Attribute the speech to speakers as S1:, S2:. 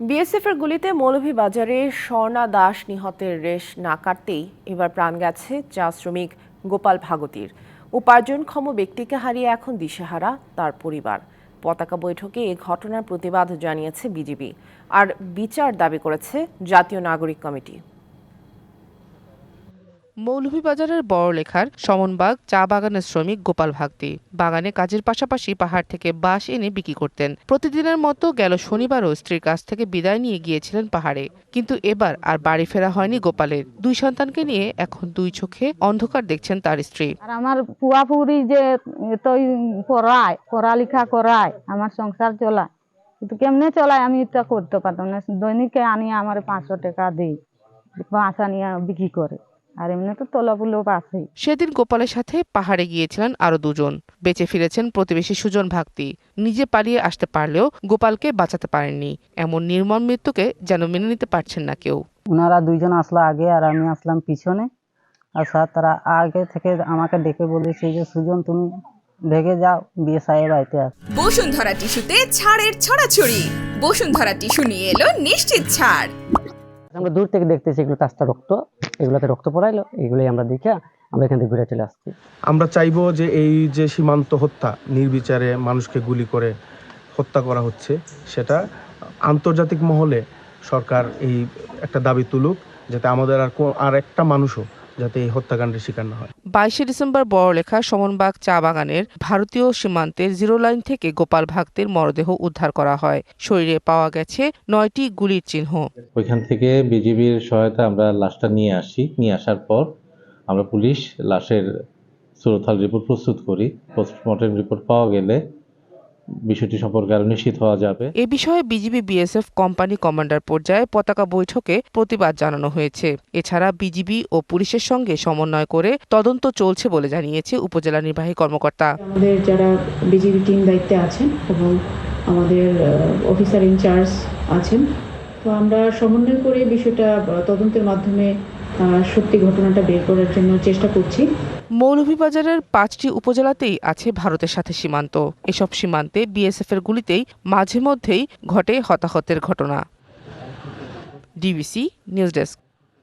S1: বিএসএফের গুলিতে মৌলভী বাজারে স্বর্ণা দাস নিহতের রেশ না কাটতেই এবার প্রাণ গেছে চা শ্রমিক গোপাল ভাগতির। উপার্জনক্ষম ব্যক্তিকে হারিয়ে এখন দিশেহারা তার পরিবার। পতাকা বৈঠকে এ ঘটনার প্রতিবাদ জানিয়েছে বিজিবি। আর বিচার দাবি করেছে জাতীয় নাগরিক কমিটি।
S2: মৌলভীবাজারের বড়লেখার সমনবাগ চা বাগানের শ্রমিক গোপাল ভাগতি বাগানে কাজের পাশাপাশি পাহাড় থেকে বাঁশ এনে বিক্রি করতেন। প্রতিদিনের মতো গেল শনিবারও স্ত্রীর কাছ থেকে বিদায় নিয়ে গিয়েছিলেন পাহাড়ে। কিন্তু এবার আর বাড়ি ফেরা হয়নি গোপালের। দুই সন্তানকে নিয়ে এখন দুই চোখে অন্ধকার দেখছেন তার স্ত্রী।
S3: আর আমার পুয়াপুরি যে তোই পড়ায়, পড়ালেখা করায়, আমার সংসার চলায়, কিন্তু কেমনে চলায় আমি এটা করতে পারতাম না। দৈনিকে আনি আমার পাঁচশো টাকা দিই বাঁশ আনিয়ে বিক্রি করে। আর এমনি তো তলাপুলো পাশেই
S2: সেদিন গোপালের সাথে পাহাড়ে গিয়েছিলেন আরও দুজন। বেঁচে ফিরেছেন প্রতিবেশী সুজন ভাগতি। নিজে পালিয়ে আসতে পারলেও গোপালকে বাঁচাতে পারেননি। এমন নির্মম মৃত্যুকে যেন মেনে নিতে পারছেন না কেউ।
S4: ওনারা দুইজন আসলো আগে আর আমি আসলাম পিছনে। আর স্যার তারা আগে থেকে আমাকে ডেকে বলেছে যে সুজন তুমি ভেগে যাও বিয়ে সাহেব আইতে আস
S5: বসুন্ধরা টিস্যুতে ছাড়ের ছড়াছড়ি। বসুন্ধরা টিস্যু নিয়ে এলো নিশ্চিত ছাড়।
S4: আমরা দূর থেকে দেখতেছি এগুলো তাস্তা রক্ত, এগুলোতে রক্ত পড়াইলো, এগুলোই আমরা দেখে আমরা এখান থেকে ঘুরে চলে আসছি।
S6: আমরা চাইব যে এই যে সীমান্ত হত্যা, নির্বিচারে মানুষকে গুলি করে হত্যা করা হচ্ছে, সেটা আন্তর্জাতিক মহলে সরকার এই একটা দাবি তুলুক, যাতে আমাদের আর আর একটা মানুষও যাতে এই হত্যাকাণ্ডের শিকার না হয়।
S2: বাইশে ডিসেম্বর বড়লেখা সমনবাগ চা বাগানের ভারতীয় সীমান্তের জিরো লাইন থেকে গোপাল ভাগতের মরদেহ উদ্ধার করা হয়। শরীরে পাওয়া গেছে নয়টি গুলির চিহ্ন।
S7: ওইখান থেকে বিজিবির সহায়তা আমরা লাশটা নিয়ে আসি। নিয়ে আসার পর আমরা পুলিশ লাশের সুরথাল রিপোর্ট প্রস্তুত করি। পোস্টমর্টেম রিপোর্ট পাওয়া গেলে বিষয়টি সম্পর্কে আরও নিশ্চিত হওয়া যাবে।
S2: এ বিষয়ে বিজিবি বিএসএফ কোম্পানি কমান্ডার পর্যায়ে পতাকা বৈঠকে প্রতিবাদ জানানো হয়েছে। এছাড়া বিজিবি ও পুলিশের সঙ্গে সমন্বয় করে তদন্ত চলছে বলে জানিয়েছে উপজেলা নির্বাহী কর্মকর্তা।
S8: আমাদের যারা বিজিবি টিম দায়িত্বে আছেন এবং আমাদের অফিসার ইনচার্জ আছেন তো আমরা সমন্বয় করে বিষয়টা তদন্তের মাধ্যমে আহ, সত্যি ঘটনাটা বের করার জন্য চেষ্টা করছি।
S2: মৌলভীবাজারের পাঁচটি উপজেলাতেই আছে ভারতের সাথে সীমান্ত। এসব সীমান্তে বিএসএফ এর গুলিতেই মাঝে মধ্যেই ঘটে হতাহতের ঘটনা। DBC news desk